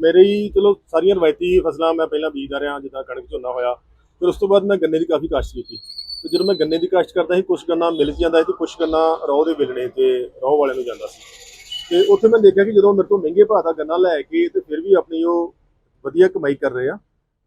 ਮੇਰੀ ਚਲੋ ਸਾਰੀਆਂ ਰਵਾਇਤੀ ਫਸਲਾਂ ਮੈਂ ਪਹਿਲਾਂ ਬੀਜਦਾ ਰਿਹਾ, ਜਿੱਦਾਂ ਕਣਕ ਝੋਨਾ ਹੋਇਆ। ਫਿਰ ਉਸ ਤੋਂ ਬਾਅਦ ਮੈਂ ਗੰਨੇ ਦੀ ਕਾਫੀ ਕਾਸ਼ਤ ਕੀਤੀ। ਤੇ ਜਦੋਂ ਮੈਂ ਗੰਨੇ ਦੀ ਕਾਸ਼ਤ ਕਰਦਾ ਸੀ, ਕੁਛ ਗੰਨਾ ਮਿਲ ਜਾਂਦਾ ਸੀ ਤੇ ਕੁਛ ਗੰਨਾ ਰੋਹ ਦੇ ਵਿਲਣੇ ਤੇ ਰੋਹ ਵਾਲਿਆਂ ਨੂੰ ਜਾਂਦਾ ਸੀ। ਤੇ ਉੱਥੇ ਮੈਂ ਦੇਖਿਆ ਕਿ ਜਦੋਂ ਮੇਰੇ ਤੋਂ ਮਹਿੰਗੇ ਭਾਅ ਦਾ ਗੰਨਾ ਲੈ ਕੇ ਤੇ ਫਿਰ ਵੀ ਆਪਣੀ ਉਹ ਵਧੀਆ ਕਮਾਈ ਕਰ ਰਹੇ ਆ,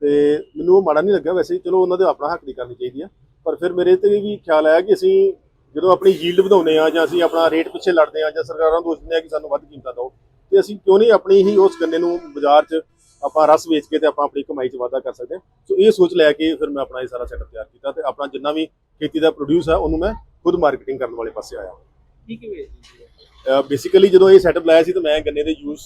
ਤੇ ਮੈਨੂੰ ਉਹ ਮਾੜਾ ਨਹੀਂ ਲੱਗਾ ਵੈਸੇ ਚਲੋ ਉਹਨਾਂ ਦੇ ਆਪਣਾ ਹੱਕ ਦੀ ਕਰਨੀ ਚਾਹੀਦੀ ਆ। ਪਰ ਫਿਰ ਮੇਰੇ ਤੇ ਵੀ ਖਿਆਲ ਆਇਆ ਕਿ ਅਸੀਂ ਜਦੋਂ ਆਪਣੀ ਯੀਲਡ ਵਧਾਉਂਦੇ ਆ ਜਾਂ ਅਸੀਂ ਆਪਣਾ ਰੇਟ ਪਿੱਛੇ ਲੜਦੇ ਆ ਜਾਂ ਸਰਕਾਰਾਂ ਨੂੰ ਦੋਸ਼ ਦਿੰਦੇ ਆ ਕਿ ਸਾਨੂੰ ਵੱਧ ਕੀਮਤਾਂ ਦਿਓ ਤੇ ਅਸੀਂ ਕਿਉਂ ਨਹੀਂ ਆਪਣੀ ਹੀ ਉਸ ਗੰਨੇ ਨੂੰ ਬਾਜ਼ਾਰ 'ਚ ਆਪਾਂ ਰਸ ਵੇਚ ਕੇ ਤੇ ਆਪਾਂ ਆਪਣੀ ਕਮਾਈ 'ਚ ਵਾਧਾ ਕਰ ਸਕਦੇ ਹਾਂ। ਸੋ ਇਹ ਸੋਚ ਲੈ ਕੇ ਫਿਰ ਮੈਂ ਆਪਣਾ ਇਹ ਸਾਰਾ ਸੈਟਅਪ ਤਿਆਰ ਕੀਤਾ ਤੇ ਆਪਣਾ ਜਿੰਨਾ ਵੀ ਖੇਤੀ ਦਾ ਪ੍ਰੋਡਿਊਸ ਆ ਉਹਨੂੰ ਮੈਂ ਖੁਦ ਮਾਰਕੀਟਿੰਗ ਕਰਨ ਵਾਲੇ ਪਾਸੇ ਆਇਆ। ਠੀਕ ਹੈ ਬੇਸਿਕਲੀ ਜਦੋਂ ਇਹ ਸੈਟਅਪ ਲਾਇਆ ਸੀ ਤਾਂ ਮੈਂ ਗੰਨੇ ਦੇ ਯੂਜ਼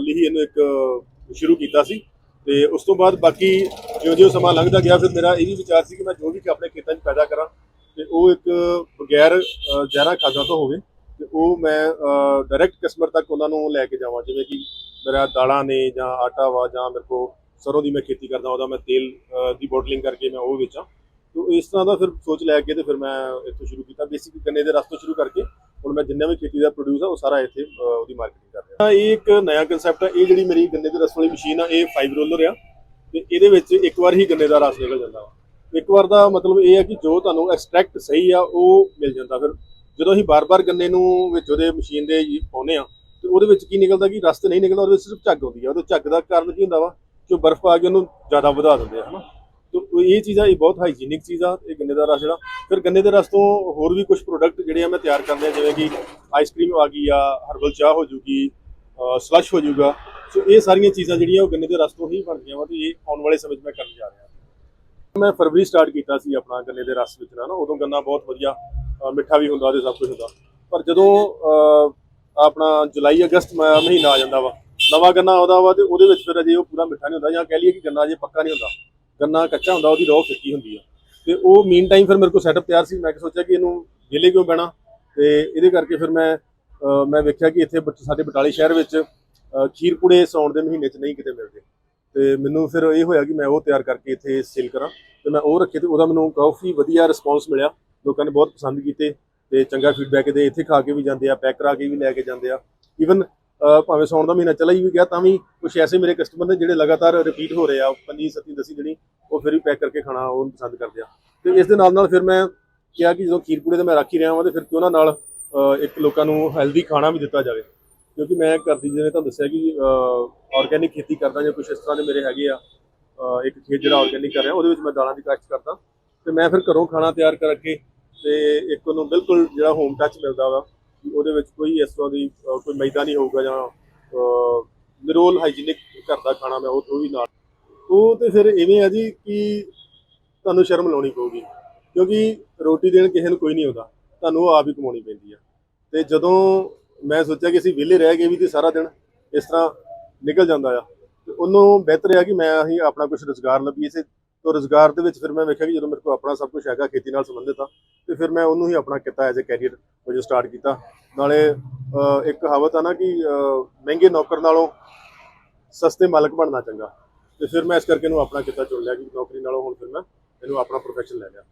ਲਈ ਹੀ ਇਹਨੂੰ ਇੱਕ ਸ਼ੁਰੂ ਕੀਤਾ ਸੀ ਤੇ ਉਸ ਤੋਂ ਬਾਅਦ ਬਾਕੀ ਜਿਉਂ-ਜਿਉਂ ਸਮਾਂ ਲੰਘਦਾ ਗਿਆ ਫਿਰ ਮੇਰਾ ਇਹ ਵੀ ਵਿਚਾਰ ਸੀ ਕਿ ਮੈਂ ਜੋ ਵੀ ਆਪਣੇ ਖੇਤਾਂ 'ਚ ਪੈਦਾ ਕਰਾਂ ਤੇ ਉਹ ਇੱਕ ਬਗੈਰ ਜ਼ਹਿਰਾਂ ਖਾਦਾਂ ਤੋਂ ਹੋਵੇ ਉਹ ਮੈਂ ਡਾਇਰੈਕਟ ਕਸਟਮਰ ਤੱਕ ਉਹਨਾਂ ਨੂੰ ਲੈ ਕੇ ਜਾਵਾਂ। ਜਿਵੇਂ ਕਿ ਮੇਰਾ ਦਾਲਾਂ ਨੇ ਜਾਂ ਆਟਾ ਵਾ ਜਾਂ ਮੇਰੇ ਕੋ ਸਰੋਂ ਦੀ ਮੈਂ ਖੇਤੀ ਕਰਦਾ, ਉਹਦਾ ਮੈਂ ਤੇਲ ਦੀ ਬੋਟਲਿੰਗ ਕਰਕੇ ਮੈਂ ਉਹ ਵੇਚਾਂ। ਤੋ ਇਸ ਤਰ੍ਹਾਂ ਦਾ ਫਿਰ ਸੋਚ ਲੈ ਕੇ ਤੇ ਫਿਰ ਮੈਂ ਇੱਥੋਂ ਸ਼ੁਰੂ ਕੀਤਾ। ਬੇਸਿਕ ਗੰਨੇ ਦੇ ਰਸ ਤੋਂ ਸ਼ੁਰੂ ਕਰਕੇ ਹੁਣ ਮੈਂ ਜਿੰਨਾ ਵੀ ਖੇਤੀ ਦਾ ਪ੍ਰੋਡਿਊਸ ਆ ਉਹ ਸਾਰਾ ਇੱਥੇ ਉਹਦੀ ਮਾਰਕੀਟਿੰਗ ਕਰ ਰਿਹਾ। ਇਹ ਇੱਕ ਨਵਾਂ ਕਨਸੈਪਟ ਆ। ਇਹ ਜਿਹੜੀ ਮੇਰੀ ਗੰਨੇ ਦੇ ਰਸ ਵਾਲੀ ਮਸ਼ੀਨ ਆ, ਇਹ ਫਾਈਵ ਰੋਲਰ ਆ। ਤੇ ਇਹਦੇ ਵਿੱਚ ਇੱਕ ਵਾਰ ਹੀ ਗੰਨੇ ਦਾ ਰਸ ਨਿਕਲ ਜਾਂਦਾ ਵਾ। ਇੱਕ ਵਾਰ ਦਾ ਮਤਲਬ ਇਹ ਆ ਕਿ ਜੋ ਤੁਹਾਨੂੰ ਐਕਸਟ੍ਰੈਕਟ ਸਹੀ ਆ, ਉਹ ਮਿਲ ਜਾਂਦਾ। ਫਿਰ ਜਦੋਂ ਅਸੀਂ ਬਾਰ-ਬਾਰ ਗੰਨੇ ਨੂੰ ਵਿੱਚ ਉਹਦੇ ਮਸ਼ੀਨ ਦੇ ਹੀ ਪਾਉਂਦੇ ਆ ਤੇ ਉਹਦੇ ਵਿੱਚ ਕੀ ਨਿਕਲਦਾ ਕਿ ਰਸਤ ਨਹੀਂ ਨਿਕਲਦਾ, ਉਹਦੇ ਵਿੱਚ ਸਿਰਫ ਝੱਗ ਆਉਂਦੀ ਆ। ਉਹਦੇ ਝੱਗ ਦਾ ਕਾਰਨ ਕੀ ਹੁੰਦਾ ਵਾ? ਕਿ ਉਹ ਬਰਫ਼ ਪਾ ਕੇ ਉਹਨੂੰ ਜ਼ਿਆਦਾ ਵਧਾ ਦਿੰਦੇ ਆ, ਹਨਾ? ਤੇ ਉਹ ਇਹ ਚੀਜ਼ਾਂ ਇਹ ਬਹੁਤ ਹਾਈਜੀਨਿਕ ਚੀਜ਼ ਆ, ਇਹ ਗੰਨੇ ਦਾ ਰਸ ਜਿਹੜਾ। ਫਿਰ ਗੰਨੇ ਦੇ ਰਸ ਤੋਂ ਹੋਰ ਵੀ ਕੁਝ ਪ੍ਰੋਡਕਟ ਜਿਹੜੇ ਆ ਮੈਂ ਤਿਆਰ ਕਰਦੇ ਆ, ਜਿਵੇਂ ਕਿ ਆਈਸਕ੍ਰੀਮ ਆ ਗਈ ਆ ਹਰਬਲ ਚਾਹ ਹੋ ਜੂਗੀ ਸਲਸ਼ ਹੋ ਜੂਗਾ। ਸੋ ਇਹ ਸਾਰੀਆਂ ਚੀਜ਼ਾਂ ਜਿਹੜੀਆਂ ਉਹ ਗੰਨੇ ਦੇ ਰਸ ਤੋਂ ਹੀ ਬਣਦੀਆਂ ਵਾ, ਤੇ ਇਹ ਆਉਣ ਵਾਲੇ ਸਮੇਂ 'ਚ ਮੈਂ ਕਰਨ ਜਾ ਰਿਹਾ। ਮੈਂ ਫਰਵਰੀ ਸਟਾਰਟ ਕੀਤਾ ਸੀ ਆਪਣਾ ਗੰਨੇ ਦੇ ਰਸ ਵਿੱਚ ਨਾ ਉਦੋਂ ਗੰਨਾ ਬਹੁਤ ਵਧੀਆ ਮਿੱਠਾ ਵੀ ਹੁੰਦਾ ਤੇ ਸਭ ਕੁਝ ਹੁੰਦਾ। ਪਰ ਜਦੋਂ ਆਪਣਾ ਜੁਲਾਈ ਅਗਸਤ ਮ- ਮਹੀਨਾ ਆ ਜਾਂਦਾ ਵਾ ਨਵਾਂ ਗੰਨਾ ਆਉਂਦਾ ਵਾ ਤੇ ਉਹਦੇ ਵਿੱਚ ਫਿਰ ਅਜੇ ਉਹ ਪੂਰਾ ਮਿੱਠਾ ਨਹੀਂ ਹੁੰਦਾ ਜਾਂ ਕਹਿ ਲਈਏ ਕਿ ਗੰਨਾ ਅਜੇ ਪੱਕਾ ਨਹੀਂ ਹੁੰਦਾ। ਗੰਨਾ ਕੱਚਾ ਹੁੰਦਾ ਉਹਦੀ ਰੋਹ ਫਿੱਕੀ ਹੁੰਦੀ ਆ। ਤੇ ਉਹ ਮੀਨ ਟਾਈਮ ਫਿਰ ਮੇਰੇ ਕੋਲ ਸੈਟਅਪ ਤਿਆਰ ਸੀ ਮੈਂ ਸੋਚਿਆ ਕਿ ਇਹਨੂੰ ਵਿਹਲੇ ਕਿਉਂ ਬਹਿਣਾ? ਤੇ ਇਹਦੇ ਕਰਕੇ ਫਿਰ ਮੈਂ ਮੈਂ ਵੇਖਿਆ ਕਿ ਇੱਥੇ ਬਟ- ਸਾਡੇ ਬਟਾਲੇ ਸ਼ਹਿਰ ਵਿੱਚ ਅ, ਖੀਰਪੂੜੇ ਸਾਉਣ ਦੇ ਮਹੀਨੇ 'ਚ ਨਹੀਂ ਕਿਤੇ ਮਿਲਦੇ। ਤੇ ਮੈਨੂੰ ਫਿਰ ਇਹ ਹੋਇਆ ਕਿ ਮੈਂ ਉਹ ਤਿਆਰ ਕਰਕੇ ਇੱਥੇ ਸੇਲ ਕਰਾਂ ਤੇ ਮੈਂ ਉਹ ਰੱਖੇ ਤੇ ਉਹਦਾ ਮੈਨੂੰ ਕਾਫੀ ਵਧੀਆ ਰਿਸਪੌਂਸ ਮਿਲਿਆ। ਲੋਕਾਂ ਨੇ ਬਹੁਤ ਪਸੰਦ ਕੀਤੇ ਤੇ ਚੰਗਾ ਫੀਡਬੈਕ ਦੇ, ਇੱਥੇ ਖਾ ਕੇ ਵੀ ਜਾਂਦੇ ਆ ਪੈਕ ਕਰਾ ਕੇ ਵੀ ਲੈ ਕੇ ਜਾਂਦੇ ਆ। ਈਵਨ ਭਾਵੇਂ ਸੌਣ ਦਾ ਮਹੀਨਾ ਚਲਾ ਹੀ ਵੀ ਗਿਆ, ਤਾਂ ਵੀ ਕੁਝ ਐਸੇ ਮੇਰੇ ਕਸਟਮਰ ਨੇ ਜਿਹੜੇ ਲਗਾਤਾਰ ਰਿਪੀਟ ਹੋ ਰਹੇ ਆ ਪੰਜੀ ਸੱਤੀ ਦਸੀ ਜਿਹੜੀ ਉਹ ਫਿਰ ਵੀ ਪੈਕ ਕਰਕੇ ਖਾਣਾ ਉਹਨੂੰ ਪਸੰਦ ਕਰਦੇ ਆ। ਤੇ ਇਸ ਦੇ ਨਾਲ ਨਾਲ ਫਿਰ ਮੈਂ ਕਿਹਾ ਕਿ ਜਦੋਂ ਖੀਰ ਖੀਰਪੂੜੇ ਤੇ ਮੈਂ ਰੱਖ ਹੀ ਰਿਹਾ ਹਾਂ ਤੇ ਫਿਰ ਕਿਉਂ ਨਾ ਨਾਲ ਇੱਕ ਲੋਕਾਂ ਨੂੰ ਹੈਲਦੀ ਖਾਣਾ ਵੀ ਦਿੱਤਾ ਜਾਵੇ। ਕਿਉਂਕਿ ਮੈਂ ਘਰ ਦੀ ਜਿਵੇਂ ਤੁਹਾਨੂੰ ਦੱਸਿਆ ਕਿ ਆਰਗੈਨਿਕ ਖੇਤੀ ਕਰਦਾ ਜਾਂ ਕੁਝ ਇਸ ਤਰ੍ਹਾਂ ਦੇ ਮੇਰੇ ਹੈਗੇ ਆ ਇੱਕ ਖੇਤ ਜਿਹੜਾ ਆਰਗੈਨਿਕ ਕਰ ਰਿਹਾ, ਉਹਦੇ ਵਿੱਚ ਮੈਂ ਦਾਲਾਂ ਦੀ ਕਾਸ਼ਤ ਕਰਦਾ। ਤੇ ਮੈਂ ਫਿਰ ਘਰੋਂ ਖਾਣਾ ਤਿਆਰ ਕਰਕੇ ਤੇ ਇੱਕ ਉਹਨੂੰ ਬਿਲਕੁਲ ਜਿਹੜਾ ਹੋਮ ਟੱਚ ਮਿਲਦਾ ਵਾ ਉਹਦੇ ਵਿੱਚ ਕੋਈ ਇਸ ਤਰ੍ਹਾਂ ਦੀ ਕੋਈ ਮੈਦਾ ਨਹੀਂ ਹੋਊਗਾ ਜਾਂ ਨਿਰੋਲ ਹਾਈਜੀਨਿਕ ਘਰ ਦਾ ਖਾਣਾ ਮੈਂ ਉਹ ਉਹ ਵੀ ਨਾਲ। ਉਹ ਤੇ ਫਿਰ ਇਵੇਂ ਆ ਜੀ ਕਿ ਤੁਹਾਨੂੰ ਸ਼ਰਮ ਲਾਉਣੀ ਪਊਗੀ, ਕਿਉਂਕਿ ਰੋਟੀ ਦੇਣ ਕਿਸੇ ਨੂੰ ਕੋਈ ਨਹੀਂ ਆਉਂਦਾ, ਤੁਹਾਨੂੰ ਉਹ ਆਪ ਹੀ ਕਮਾਉਣੀ ਪੈਂਦੀ ਆ। ਤੇ ਜਦੋਂ ਮੈਂ ਸੋਚਿਆ ਕਿ ਅਸੀਂ ਵਿਹਲੇ ਰਹਿ ਗਏ ਵੀ ਤੇ ਸਾਰਾ ਦਿਨ ਇਸ ਤਰ੍ਹਾਂ ਨਿਕਲ ਜਾਂਦਾ ਆ, ਤੇ ਉਹਨੂੰ ਬਿਹਤਰ ਆ ਕਿ ਮੈਂ ਅਸੀਂ ਆਪਣਾ ਕੁਝ ਰੋਜ਼ਗਾਰ ਲੱਭੀਏ ਇਸੇ ਤੋਂ ਰੋਜ਼ਗਾਰ ਦੇ ਵਿੱਚ ਫਿਰ ਮੈਂ ਵੇਖਿਆ ਕਿ ਜਦੋਂ ਮੇਰੇ ਕੋਲ ਆਪਣਾ ਸਭ ਕੁਝ ਹੈਗਾ ਖੇਤੀ ਨਾਲ ਸੰਬੰਧਿਤ ਆ, ਤੇ ਫਿਰ ਮੈਂ ਉਹਨੂੰ ਹੀ ਆਪਣਾ ਕਿੱਤਾ ਐਜ਼ ਅ ਕੈਰੀਅਰ ਵਜੋਂ ਸਟਾਰਟ ਕੀਤਾ। ਨਾਲੇ ਇੱਕ ਕਹਾਵਤ ਆ ਨਾ ਕਿ ਮਹਿੰਗੇ ਨੌਕਰ ਨਾਲੋਂ ਸਸਤੇ ਮਾਲਕ ਬਣਨਾ ਚੰਗਾ। ਤੇ ਫਿਰ ਮੈਂ ਇਸ ਕਰਕੇ ਇਹਨੂੰ ਆਪਣਾ ਕਿੱਤਾ ਚੁਣ ਲਿਆ ਕਿ ਨੌਕਰੀ ਨਾਲੋਂ ਹੁਣ ਫਿਰ ਮੈਂ ਇਹਨੂੰ ਆਪਣਾ ਪ੍ਰੋਫੈਸ਼ਨ ਲੈ ਲਿਆ।